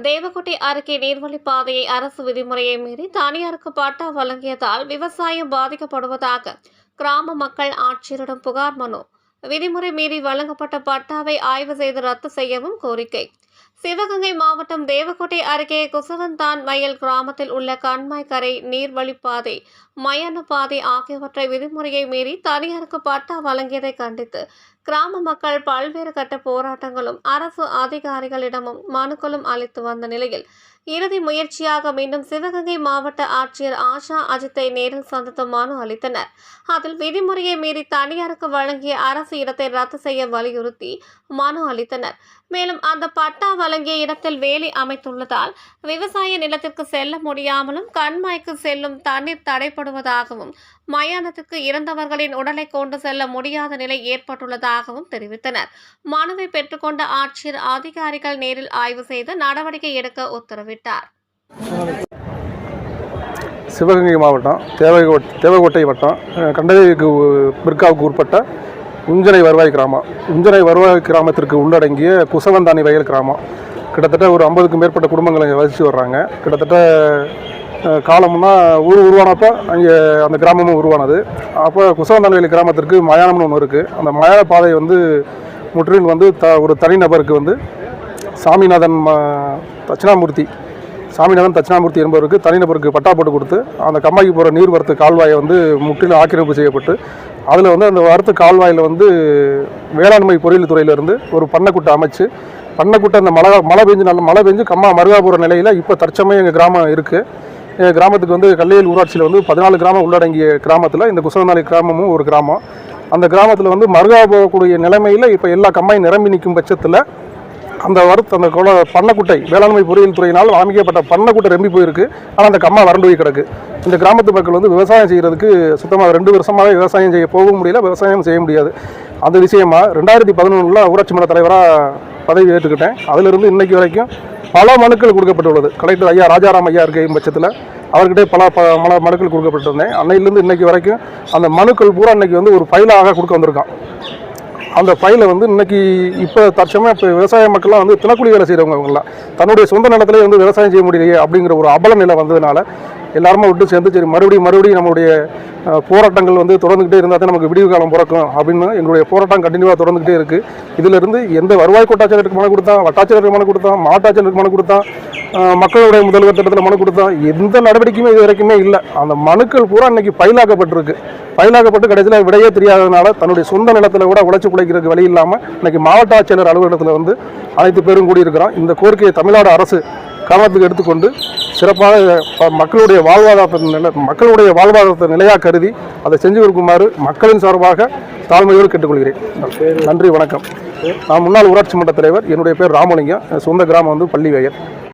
தேவக்கோட்டை அருகே நீர்வழிப்பாதையை அரசு விதிமுறையை மீறி தனியாருக்கு பட்டா வழங்கியதால் விவசாயம் பாதிக்கப்படுவதாக கிராம மக்கள் ஆட்சியரிடம் புகார் மனு. விதிமுறை மீறி வழங்கப்பட்ட பட்டாவை ஆய்வு செய்து ரத்து செய்யவும் கோரிக்கை. சிவகங்கை மாவட்டம் தேவக்கோட்டை அருகே குசவந்தான் வயல் கிராமத்தில் உள்ள கண்மாய் கரை நீர்வழிப்பாதை மயான பாதை ஆகியவற்றை விதிமுறையை மீறி தனியாருக்கு பட்டா வழங்கியதை கண்டித்து கிராம மக்கள் பல்வேறு கட்ட போராட்டங்களும் அரசு அதிகாரிகளிடமும் மனுக்களும் அளித்து வந்த நிலையில் இறுதி முயற்சியாக மீண்டும் சிவகங்கை மாவட்ட ஆட்சியர் ஆஷா அஜித்தை நேரில் சந்தித்து மனு அளித்தனர். அதில் விதிமுறையை மீறி தனியாருக்கு வழங்கிய அரசு இடத்தை ரத்து செய்ய வலியுறுத்தி மனு அளித்தனர். மேலும் அந்த பட்டா வழங்கிய இடத்தில் வேலி அமைத்துள்ளதால் விவசாய நிலத்திற்கு செல்ல முடியாமலும் கண்மாய்க்கு செல்லும் தண்ணீர் தடைப்படுவதாகவும் மயானத்துக்கு இறந்தவர்களின் உடலை கொண்டு செல்ல முடியாத நிலை ஏற்பட்டுள்ளதாக ஏற்பட்டுள்ளதாகவும் தெரிவித்தனர். மனுவை பெற்றுக்கொண்ட ஆட்சியர் அதிகாரிகள் நேரில் ஆய்வு செய்து நடவடிக்கை எடுக்க உத்தரவிட்டார். சிவகங்கை மாவட்டம் தேவகோட் தேவகோட்டை வட்டம் அஹ், கண்டகைக்கு பிற்காவுக்கு உட்பட்ட உஞ்சனை வருவாய் கிராமம். உஞ்சனை வருவாய் கிராமத்திற்கு உள்ளடங்கிய குசவந்தானி வயல் கிராமம். கிட்டத்தட்ட ஒரு ஐம்பதுக்கும் மேற்பட்ட குடும்பங்கள் இங்கே வசித்து வர்றாங்க. கிட்டத்தட்ட காலம்னா ஊர் உருவானப்போ அங்கே அந்த கிராமமும் உருவானது. அப்போ குசவந்தானி கிராமத்திற்கு மயானம்னு ஒன்று இருக்குது அந்த மயான பாதை வந்து முற்றிலும் வந்து த ஒரு தனிநபருக்கு வந்து சாமிநாதன் ம- தட்சிணாமூர்த்தி சாமிநாதன் தட்சிணாமூர்த்தி என்பவருக்கு தனிநபருக்கு பட்டா போட்டு கொடுத்து அந்த கம்மாய்க்கு போகிற நீர்வரத்து கால்வாயை வந்து முற்றிலும் ஆக்கிரமிப்பு செய்யப்பட்டு அதில் வந்து அந்த வரத்து கால்வாயில் வந்து வேளாண்மை பொறியியல் துறையிலிருந்து ஒரு பண்ணைக்குட்டை அமைச்சு பண்ணைக்குட்டை அந்த மழை மழை பெஞ்சு நல்ல மழை பெஞ்சு கம்மா மருகா நிலையில் இப்போ தற்சமயம் எங்கள் கிராமம் இருக்குது கிராமத்துக்கு வந்து கல்லையில் ஊராட்சியில் வந்து பதினாலு கிராமம் உள்ளடங்கிய கிராமத்தில் இந்த குசலநாளி கிராமமும் ஒரு கிராமம். அந்த கிராமத்தில் வந்து மருகா போகக்கூடிய நிலைமையில் இப்போ எல்லா கம்மாயும் நிரம்பி நிற்கும் பட்சத்தில் அந்த வறுத்து அந்த குள பண்ணக்குட்டை வேளாண்மை பொறியியல் துறையினால் அமைக்கப்பட்ட பண்ணக்குட்டை ரெம்பி போயிருக்கு. ஆனால் அந்த கம்மா வறண்டு போய் கிடக்கு. இந்த கிராமத்து மக்கள் வந்து விவசாயம் செய்கிறதுக்கு சுத்தமாக ரெண்டு வருஷமாகவே விவசாயம் செய்ய போகவும் முடியல விவசாயம் செய்ய முடியாது. அந்த விஷயமா ரெண்டாயிரத்தி பதினொன்றில் ஊராட்சி மன்ற தலைவராக பதவி ஏற்றுக்கிட்டேன். அதிலிருந்து இன்னைக்கு வரைக்கும் பல மனுக்கள் கொடுக்கப்பட்டுள்ளது. கலெக்டர் ஐயா ராஜாராம் ஐயா இருக்கையும் பட்சத்தில் அவர்கிட்டே பல ப மல மனுக்கள் கொடுக்கப்பட்டிருந்தேன். அன்னையிலேருந்து இன்றைக்கி வரைக்கும் அந்த மனுக்கள் பூரா இன்னைக்கு வந்து ஒரு ஃபைலாக கொடுக்க வந்திருக்கான். அந்த ஃபைலை வந்து இன்னைக்கு இப்போ தற்சமயம் இப்போ விவசாய மக்கள்லாம் வந்து தினக்கூலி வேலை செய்கிறவங்க அவங்களாம் தன்னுடைய சொந்த நிலத்திலே வந்து விவசாயம் செய்ய முடியலையே அப்படிங்கிற ஒரு அபல நிலை வந்ததுனால எல்லாருமே விட்டு சேர்ந்து சரி மறுபடியும் மறுபடியும் நம்மளுடைய போராட்டங்கள் வந்து தொடர்ந்துகிட்டே இருந்தால் தான் நமக்கு விடிவு காலம் பிறக்கும் அப்படின்னு எங்களுடைய போராட்டம் கண்டினியூவாக தொடர்ந்துகிட்டே இருக்குது இதிலிருந்து எந்த வருவாய் கோட்டாட்சியருக்கு மனு கொடுத்தான் வட்டாட்சியருக்கு மனு கொடுத்தான் மாவட்டாட்சியருக்கு மனு கொடுத்தா மக்களுடைய முதல்வர் திட்டத்தில் மனு கொடுத்தா எந்த நடவடிக்கையுமே இது வரைக்குமே இல்லை. அந்த மனுக்கள் பூரா இன்னைக்கு பயிலாக்கப்பட்டிருக்கு பயிலாக்கப்பட்டு கடைசியில் விடையே தெரியாததுனால தன்னுடைய சொந்த நிலத்தில் கூட உழைச்சி பிழைக்கிறதுக்கு வழி இல்லாமல் இன்றைக்கி மாவட்ட ஆட்சியர் அலுவலகத்தில் வந்து அனைத்து பேரும் கூடியிருக்கிறோம் இந்த கோரிக்கையை தமிழ்நாடு அரசு காரணத்துக்கு எடுத்துக்கொண்டு சிறப்பாக மக்களுடைய வாழ்வாதாரத்தை நிலை மக்களுடைய வாழ்வாதாரத்தை நிலையாக கருதி அதை செஞ்சு கொடுக்குமாறு மக்களின் சார்பாக தாழ்மையோடு கேட்டுக்கொள்கிறேன். நன்றி வணக்கம். நான் முன்னாள் ஊராட்சி மன்ற தலைவர் என்னுடைய பேர் ராமலிங்கம். சொந்த கிராமம் வந்து பள்ளிவயல்